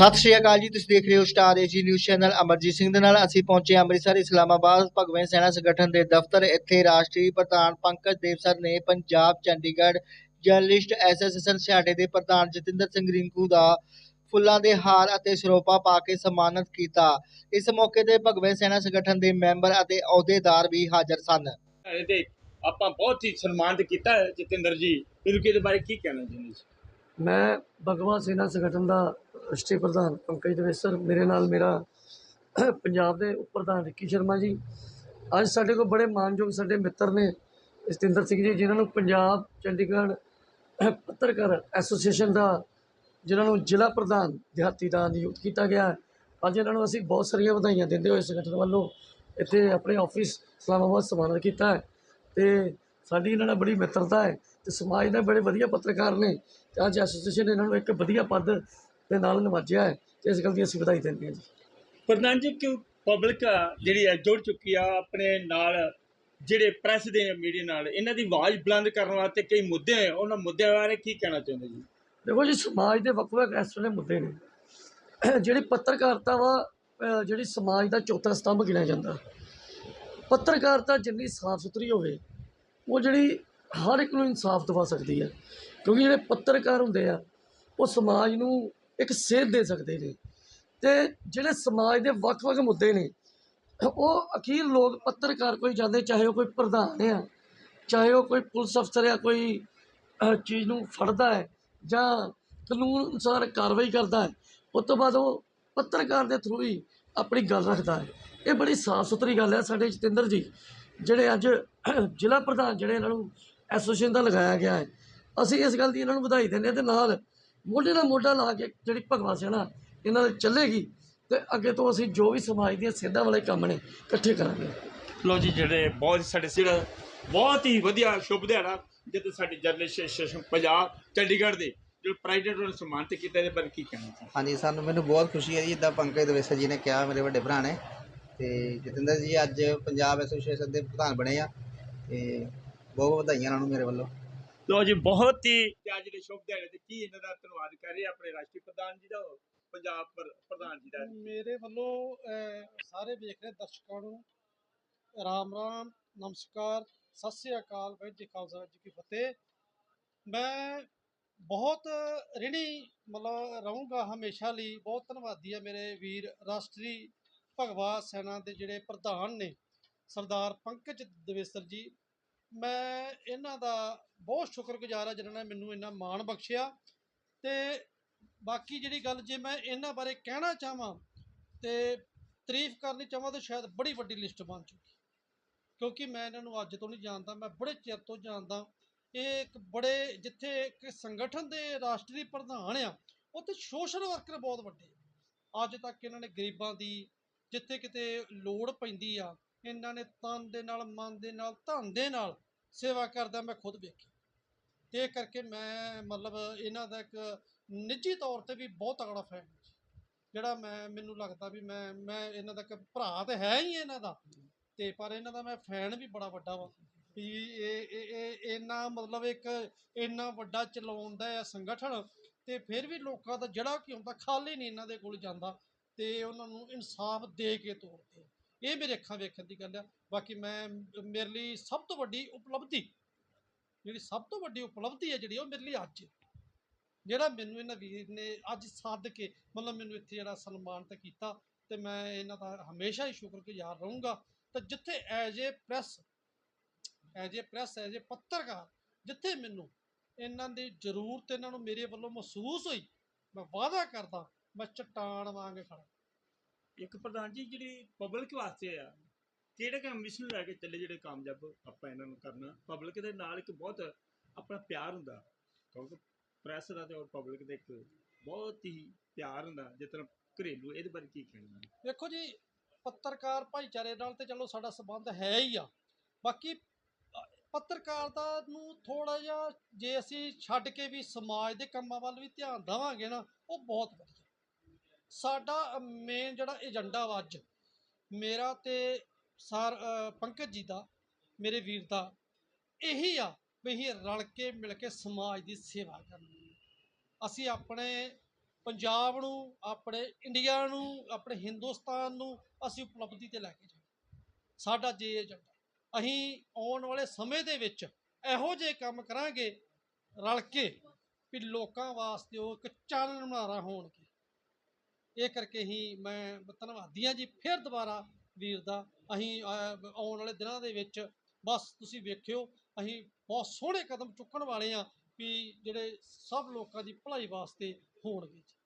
ਸਤਿ ਸ਼੍ਰੀ ਅਕਾਲ ਜੀ ਤੁਸੀਂ ਦੇਖ ਰਹੇ ਹੋ star AG news channel Amarjeet Singh ਦੇ ਨਾਲ। ਅਸੀਂ ਪਹੁੰਚੇ ਹਾਂ ਅੰਮ੍ਰਿਤਸਰ ਇਸਲਾਮਾਬਾਦ ਭਗਵੈਂ ਸੈਨਾ ਸੰਗਠਨ ਦੇ ਦਫ਼ਤਰ। ਇੱਥੇ ਰਾਸ਼ਟਰੀ ਪ੍ਰਧਾਨ ਪੰਕਜ ਦੇਵ ਸਰ ਨੇ ਪੰਜਾਬ ਚੰਡੀਗੜ੍ਹ ਜਰਨਲਿਸਟ ਐਸੋਸੀਏਸ਼ਨ ਸਿਆਟੇ ਦੇ ਪ੍ਰਧਾਨ ਜਤਿੰਦਰ ਸਿੰਘ ਰਿੰਕੂ ਦਾ ਫੁੱਲਾਂ ਦੇ ਹਾਰ ਅਤੇ ਸਰੋਪਾ ਪਾ ਕੇ ਸਨਮਾਨਿਤ ਕੀਤਾ। ਇਸ ਮੌਕੇ ਤੇ ਭਗਵੈਂ ਸੈਨਾ ਸੰਗਠਨ ਦੇ ਮੈਂਬਰ ਅਤੇ ਅਹੁਦੇਦਾਰ ਵੀ ਹਾਜ਼ਰ ਸਨ। ਇਹਦੇ ਆਪਾਂ ਬਹੁਤ ਹੀ ਸਨਮਾਨਿਤ ਕੀਤਾ ਹੈ ਜਤਿੰਦਰ ਜੀ। ਇਹਦੇ ਬਾਰੇ ਕੀ ਕਹਿਣਾ ਚਾਹੁੰਦੇ ਜੀ? ਮੈਂ ਭਗਵਾ ਸੇਨਾ ਸੰਗਠਨ ਦਾ ਰਾਸ਼ਟਰੀ ਪ੍ਰਧਾਨ ਪੰਕਜ ਦਵੇਸਰ ਮੇਰੇ ਨਾਲ ਮੇਰਾ ਪੰਜਾਬ ਦੇ ਉਪ ਪ੍ਰਧਾਨ ਰਿੱਕੀ ਸ਼ਰਮਾ ਜੀ। ਅੱਜ ਸਾਡੇ ਕੋਲ ਬੜੇ ਮਾਨਯੋਗ ਸਾਡੇ ਮਿੱਤਰ ਨੇ ਸਤਿੰਦਰ ਸਿੰਘ ਜੀ, ਜਿਨ੍ਹਾਂ ਨੂੰ ਪੰਜਾਬ ਚੰਡੀਗੜ੍ਹ ਪੱਤਰਕਾਰ ਐਸੋਸੀਏਸ਼ਨ ਦਾ, ਜਿਨ੍ਹਾਂ ਨੂੰ ਜ਼ਿਲ੍ਹਾ ਪ੍ਰਧਾਨ ਦਿਹਾਤੀ ਦਾ ਨਿਯੁਕਤ ਕੀਤਾ ਗਿਆ ਅੱਜ ਇਹਨਾਂ ਨੂੰ ਅਸੀਂ ਬਹੁਤ ਸਾਰੀਆਂ ਵਧਾਈਆਂ ਦਿੰਦੇ ਹੋਏ ਸੰਗਠਨ ਵੱਲੋਂ ਇੱਥੇ ਆਪਣੇ ਆਫਿਸ ਇਸਲਾਮਾਬਾਦ ਸਨਮਾਨਿਤ ਕੀਤਾ ਹੈ ਤੇ ਸਾਡੀ ਇਹਨਾਂ ਨਾਲ ਬੜੀ ਮਿੱਤਰਤਾ ਹੈ ਤੇ ਸਮਾਜ ਦੇ ਬੜੇ ਵਧੀਆ ਪੱਤਰਕਾਰ ਨੇ। ਤੇ ਅੱਜ ਐਸੋਸੀਏਸ਼ਨ ਨੇ ਇਹਨਾਂ ਨੂੰ ਇੱਕ ਵਧੀਆ ਪਦ ਦੇ ਨਾਲ ਨਵਾਜਿਆ ਹੈ ਤੇ ਇਸ ਗੱਲ ਦੀ ਅਸੀਂ ਵਧਾਈ ਦਿੰਦੇ ਹਾਂ ਜੀ। ਪ੍ਰਧਾਨ ਜੀ ਕਿਉਂ ਪਬਲਿਕ ਜਿਹੜੀ ਹੈ ਜੁੜ ਚੁੱਕੀ ਆ ਆਪਣੇ ਨਾਲ ਜਿਹੜੇ ਪ੍ਰੈਸ ਦੇ ਮੀਡੀਆ ਨਾਲ? ਇਹਨਾਂ ਦੀ ਆਵਾਜ਼ ਬੁਲੰਦ ਕਰਨ ਵਾਸਤੇ ਕਈ ਮੁੱਦੇ ਹੈ ਉਹਨਾਂ ਮੁੱਦਿਆਂ ਬਾਰੇ ਕੀ ਕਹਿਣਾ ਚਾਹੁੰਦੇ ਜੀ? ਦੇਖੋ ਜੀ ਸਮਾਜ ਦੇ ਵੱਖ ਵੱਖ ਇਸ ਵੇਲੇ ਮੁੱਦੇ ਨੇ। ਜਿਹੜੀ ਪੱਤਰਕਾਰਤਾ ਵਾ ਜਿਹੜੀ ਸਮਾਜ ਦਾ ਚੌਥਾ ਸਤੰਭ ਗਿਣਿਆ ਜਾਂਦਾ। ਪੱਤਰਕਾਰਤਾ ਜਿੰਨੀ ਸਾਫ਼ ਸੁਥਰੀ ਹੋਵੇ ਉਹ ਜਿਹੜੀ ਹਰ ਇੱਕ ਨੂੰ ਇਨਸਾਫ ਦਿਵਾ ਸਕਦੀ ਹੈ। ਕਿਉਂਕਿ ਜਿਹੜੇ ਪੱਤਰਕਾਰ ਹੁੰਦੇ ਆ ਉਹ ਸਮਾਜ ਨੂੰ ਇੱਕ ਸੇਧ ਦੇ ਸਕਦੇ ਨੇ। ਤੇ ਜਿਹੜੇ ਸਮਾਜ ਦੇ ਵੱਖ-ਵੱਖ ਮੁੱਦੇ ਨੇ, ਉਹ ਅਖੀਰ ਲੋਕ ਪੱਤਰਕਾਰ ਕੋਈ ਜਾਂਦੇ, ਚਾਹੇ ਉਹ ਕੋਈ ਪ੍ਰਧਾਨ ਆ, ਚਾਹੇ ਉਹ ਕੋਈ ਪੁਲਿਸ ਅਫਸਰ ਆ, ਕੋਈ ਚੀਜ਼ ਨੂੰ ਫੜਦਾ ਹੈ ਜਾਂ ਕਾਨੂੰਨ ਅਨੁਸਾਰ ਕਾਰਵਾਈ ਕਰਦਾ ਹੈ, ਉਸ ਤੋਂ ਬਾਅਦ ਉਹ ਪੱਤਰਕਾਰ ਦੇ ਥਰੂ ਹੀ ਆਪਣੀ ਗੱਲ ਰੱਖਦਾ ਹੈ। ਇਹ ਬੜੀ ਸਾਫ਼ ਸੁਥਰੀ ਗੱਲ ਹੈ ਸਾਡੇ ਜਤਿੰਦਰ ਜੀ, ਜਿਹੜੇ ਅੱਜ ਜ਼ਿਲ੍ਹਾ ਪ੍ਰਧਾਨ, ਜਿਹੜੇ ਇਹਨਾਂ ਨੂੰ ਐਸੋਸੀਏਸ਼ਨ ਦਾ ਲਗਾਇਆ ਗਿਆ ਹੈ। ਅਸੀਂ ਇਸ ਗੱਲ ਦੀ ਇਹਨਾਂ ਨੂੰ ਵਧਾਈ ਦਿੰਦੇ ਹਾਂ ਤੇ ਨਾਲ ਮੋਢੇ ਨਾਲ ਮੋਢਾ ਲਾ ਕੇ ਜਿਹੜੀ ਭਗਵਾ ਸੈਨਾ ਇਹਨਾਂ ਦੇ ਚੱਲੇਗੀ ਤੇ ਅੱਗੇ ਤੋਂ ਅਸੀਂ ਜੋ ਵੀ ਸਮਾਜ ਦੀਆਂ ਸੇਧਾਂ ਵਾਲੇ ਕੰਮ ਨੇ ਇਕੱਠੇ ਕਰਾਂਗੇ। ਲੋ ਜੀ ਜਿਹੜੇ ਬਹੁਤ ਸਾਡੇ ਸਿਰ ਬਹੁਤ ਹੀ ਵਧੀਆ ਸ਼ੁਭ ਦਿਹਾੜਾ ਜਦੋਂ ਸਾਡੀ ਜਰਨਲਿਸਟ ਐਸੋਸੀਏਸ਼ਨ ਪੰਜਾਬ ਚੰਡੀਗੜ੍ਹ ਦੇ ਜੋ ਪ੍ਰੈਜ਼ੀਡੈਂਟ ਨੂੰ ਸਨਮਾਨਿਤ ਕੀਤਾ ਇਹਦੇ ਬਾਰੇ ਕੀ ਕਹਿਣਾ ਚਾਹੁੰਦੇ ਹਾਂਜੀ ਸਾਨੂੰ ਮੈਨੂੰ ਬਹੁਤ ਖੁਸ਼ੀ ਹੈ ਜੀ ਜਿੱਦਾਂ ਪੰਕਜ ਦਵੇਸਰ ਜੀ ਨੇ ਕਿਹਾ ਮੇਰੇ ਵੱਡੇ ਭਰਾ ਨੇ ਤੇ ਜਤਿੰਦਰ ਜੀ ਅੱਜ ਪੰਜਾਬ ਐਸੋਸੀਏਸ਼ਨ ਦੇ ਪ੍ਰਧਾਨ ਬਣੇ ਆ ਤੇ ਬਹੁਤ ਵਧਾਈਆਂ ਉਹਨਾਂ ਨੂੰ ਮੇਰੇ ਵੱਲੋਂ। ਲੋ ਜੀ ਬਹੁਤ ਹੀ ਤੇ ਅੱਜ ਦੇ ਸ਼ੁਭ ਦਿਹਾੜੇ ਤੇ ਕੀ ਇਹਨਾਂ ਦਾ ਧੰਨਵਾਦ ਕਰ ਰਹੇ ਆਪਣੇ ਰਾਸ਼ਟਰੀ ਪ੍ਰਧਾਨ ਜੀ ਦਾ ਪੰਜਾਬ ਪ੍ਰ- ਪ੍ਰਧਾਨ ਜੀ ਦਾ? ਮੇਰੇ ਵੱਲੋਂ ਸਾਰੇ ਵੇਖ ਰਹੇ ਦਰਸ਼ਕਾਂ ਨੂੰ ਰਾਮ ਰਾਮ ਨਮਸਕਾਰ ਸਤਿ ਸ੍ਰੀ ਅਕਾਲ ਵਾਹਿਗੁਰੂ ਜੀ ਕਾ ਖਾਲਸਾ ਜੀ ਕੀ ਫਤਿਹ। ਮੈਂ ਬਹੁਤ ਰਿਣੀ ਮਤਲਬ ਰਹੂੰਗਾ ਹਮੇਸ਼ਾ ਲਈ ਬਹੁਤ ਧੰਨਵਾਦੀ ਆ ਮੇਰੇ ਵੀਰ ਰਾਸ਼ਟਰੀ ਭਗਵਾ ਸੈਨਾ ਦੇ ਜਿਹੜੇ ਪ੍ਰਧਾਨ ਨੇ ਸਰਦਾਰ ਪੰਕਜ ਦਵੇਸਰ ਜੀ। ਮੈਂ ਇਹਨਾਂ ਦਾ ਬਹੁਤ ਸ਼ੁਕਰਗੁਜ਼ਾਰ ਆ ਜਿਨ੍ਹਾਂ ਨੇ ਮੈਨੂੰ ਇੰਨਾ ਮਾਣ ਬਖਸ਼ਿਆ ਅਤੇ ਬਾਕੀ ਜਿਹੜੀ ਗੱਲ ਜੇ ਮੈਂ ਇਹਨਾਂ ਬਾਰੇ ਕਹਿਣਾ ਚਾਹਵਾਂ ਤੇ ਤਾਰੀਫ ਕਰਨੀ ਚਾਹਵਾਂ ਤਾਂ ਸ਼ਾਇਦ ਬੜੀ ਵੱਡੀ ਲਿਸਟ ਬਣ ਚੁੱਕੀ ਕਿਉਂਕਿ ਮੈਂ ਇਹਨਾਂ ਨੂੰ ਅੱਜ ਤੋਂ ਨਹੀਂ ਜਾਣਦਾ, ਮੈਂ ਬੜੇ ਚਿਰ ਤੋਂ ਜਾਣਦਾ। ਇਹ ਇੱਕ ਬੜੇ ਜਿੱਥੇ ਇੱਕ ਸੰਗਠਨ ਦੇ ਰਾਸ਼ਟਰੀ ਪ੍ਰਧਾਨ ਆ, ਉੱਥੇ ਸੋਸ਼ਲ ਵਰਕਰ ਬਹੁਤ ਵੱਡੇ ਅੱਜ ਤੱਕ ਇਹਨਾਂ ਨੇ ਗਰੀਬਾਂ ਦੀ ਜਿੱਥੇ ਕਿਤੇ ਲੋੜ ਪੈਂਦੀ ਆ ਇਹਨਾਂ ਨੇ ਤਨ ਦੇ ਨਾਲ, ਮਨ ਦੇ ਨਾਲ, ਧਨ ਦੇ ਨਾਲ ਸੇਵਾ ਕਰਦਾ ਮੈਂ ਖੁਦ ਵੇਖੀ। ਤੇ ਇਹ ਕਰਕੇ ਮੈਂ ਮਤਲਬ ਇਹਨਾਂ ਦਾ ਇੱਕ ਨਿੱਜੀ ਤੌਰ ਤੇ ਵੀ ਬਹੁਤ ਤਗੜਾ ਫੈਨ ਜਿਹੜਾ ਮੈਂ, ਮੈਨੂੰ ਲੱਗਦਾ ਵੀ ਮੈਂ ਮੈਂ ਇਹਨਾਂ ਦਾ ਇੱਕ ਭਰਾ ਤੇ ਹੈ ਹੀ ਇਹਨਾਂ ਦਾ। ਤੇ ਪਰ ਇਹਨਾਂ ਦਾ ਮੈਂ ਫੈਨ ਵੀ ਬੜਾ ਵੱਡਾ ਵਾ। ਵੀ ਇਹ ਇਹ ਇਹ ਮਤਲਬ ਇੱਕ ਇੰਨਾ ਵੱਡਾ ਚਲਾਉਂਦਾ ਹੈ ਸੰਗਠਨ ਤੇ ਫਿਰ ਵੀ ਲੋਕਾਂ ਦਾ ਜਿਹੜਾ ਕੀ ਹੁੰਦਾ, ਖਾਲੀ ਨਹੀਂ ਇਹਨਾਂ ਦੇ ਕੋਲ ਜਾਂਦਾ। ਤੇ ਉਹਨਾਂ ਨੂੰ ਇਨਸਾਫ ਦੇ ਕੇ ਤੋਰਦੇ ਇਹ ਮੇਰੇ ਅੱਖਾਂ ਵੇਖਣ ਦੀ ਗੱਲ ਆ। ਬਾਕੀ ਮੈਂ, ਮੇਰੇ ਲਈ ਸਭ ਤੋਂ ਵੱਡੀ ਉਪਲਬਧੀ, ਜਿਹੜੀ ਸਭ ਤੋਂ ਵੱਡੀ ਉਪਲਬਧੀ ਹੈ ਜਿਹੜੀ ਉਹ ਮੇਰੇ ਲਈ ਅੱਜ। ਜਿਹੜਾ ਮੈਨੂੰ ਇਹਨਾਂ ਵੀਰ ਨੇ ਅੱਜ ਸੱਦ ਕੇ, ਮਤਲਬ ਮੈਨੂੰ ਇੱਥੇ ਜਿਹੜਾ ਸਨਮਾਨਿਤ ਕੀਤਾ, ਤੇ ਮੈਂ ਇਹਨਾਂ ਦਾ ਹਮੇਸ਼ਾ ਹੀ ਸ਼ੁਕਰਗੁਜ਼ਾਰ ਰਹੂੰਗਾ। ਤੇ ਜਿੱਥੇ as a press as a press as a ਪੱਤਰਕਾਰ, ਜਿੱਥੇ ਮੈਨੂੰ ਇਹਨਾਂ ਦੀ ਜ਼ਰੂਰਤ ਇਹਨਾਂ ਨੂੰ ਮੇਰੇ ਵੱਲੋਂ ਮਹਿਸੂਸ ਹੋਈ, ਮੈਂ ਵਾਅਦਾ ਕਰਦਾ, ਮੈਂ ਚਟਾਨ ਵਾਂਗ ਖੜਾ ਇੱਕ ਪ੍ਰਧਾਨ ਜੀ ਜਿਹੜੀ ਪਬਲਿਕ ਵਾਸਤੇ ਆ, ਕਿਹੜੇ ਕੰਮ ਮਿਸ਼ਨ ਲੈ ਕੇ ਚੱਲੇ ਜਿਹੜੇ ਕਾਮਯਾਬ ਆਪਾਂ ਇਹਨਾਂ ਨੂੰ ਕਰਨਾ? ਪਬਲਿਕ ਦੇ ਨਾਲ ਇੱਕ ਬਹੁਤ ਆਪਣਾ ਪਿਆਰ ਹੁੰਦਾ। ਕਿਉਂਕਿ ਪ੍ਰੈਸ ਦਾ ਤੇ ਔਰ ਪਬਲਿਕ ਦਾ ਇੱਕ ਬਹੁਤ ਹੀ ਪਿਆਰ ਹੁੰਦਾ, ਜਿਸ ਤਰ੍ਹਾਂ ਘਰੇਲੂ ਇਹਦੇ ਬਾਰੇ ਕੀ ਕਹਿਣਾ? ਦੇਖੋ ਜੀ, ਪੱਤਰਕਾਰ ਭਾਈਚਾਰੇ ਨਾਲ ਤੇ ਚਲੋ ਸਾਡਾ ਸਬੰਧ ਹੈ ਹੀ ਆ। ਬਾਕੀ ਪੱਤਰਕਾਰਤਾ ਨੂੰ ਥੋੜਾ ਜਿਹਾ ਜੇ ਅਸੀਂ ਛੱਡ ਕੇ ਵੀ ਸਮਾਜ ਦੇ ਕੰਮਾਂ ਵੱਲ ਵੀ ਧਿਆਨ ਦੇਵਾਂਗੇ ਨਾ, ਉਹ ਬਹੁਤ ਵਧੀਆ। ਸਾਡਾ ਮੇਨ ਜਿਹੜਾ ਏਜੰਡਾ ਵਾ ਅੱਜ, ਮੇਰਾ ਤੇ ਸਾਰ ਪੰਕਜ ਜੀ ਦਾ, ਮੇਰੇ ਵੀਰ ਦਾ, ਇਹੀ ਆ ਵੀ ਅਸੀਂ ਰਲ ਕੇ, ਮਿਲ ਕੇ ਸਮਾਜ ਦੀ ਸੇਵਾ ਕਰਨੀ ਅਸੀਂ ਆਪਣੇ ਪੰਜਾਬ ਨੂੰ, ਆਪਣੇ ਇੰਡੀਆ ਨੂੰ, ਆਪਣੇ ਹਿੰਦੁਸਤਾਨ ਨੂੰ ਅਸੀਂ ਉਪਲਬਧੀ ਤੇ ਲੈ ਕੇ ਜਾਣਾ। ਸਾਡਾ ਜੇ ਏਜੰਡਾ ਅਸੀਂ ਆਉਣ ਵਾਲੇ ਸਮੇਂ ਦੇ ਵਿੱਚ ਇਹੋ ਜਿਹੇ ਕੰਮ ਕਰਾਂਗੇ ਰਲ ਕੇ ਵੀ ਲੋਕਾਂ ਵਾਸਤੇ ਉਹ ਇੱਕ ਚਾਨਣ ਮੁਨਾਰਾ ਹੋਣਗੇ। ਇਹ ਕਰਕੇ ਹੀ ਮੈਂ ਧੰਨਵਾਦੀ ਹਾਂ ਜੀ। ਫਿਰ ਦੁਬਾਰਾ ਵੀਰ ਦਾ ਅਸੀਂ ਆਉਣ ਵਾਲੇ ਦਿਨਾਂ ਦੇ ਵਿੱਚ ਬਸ ਤੁਸੀਂ ਵੇਖਿਓ, ਅਸੀਂ ਬਹੁਤ ਸੋਹਣੇ ਕਦਮ ਚੁੱਕਣ ਵਾਲੇ ਆ ਵੀ ਜਿਹੜੇ ਸਭ ਲੋਕਾਂ ਦੀ ਭਲਾਈ ਵਾਸਤੇ ਹੋਣਗੇ ਜੀ।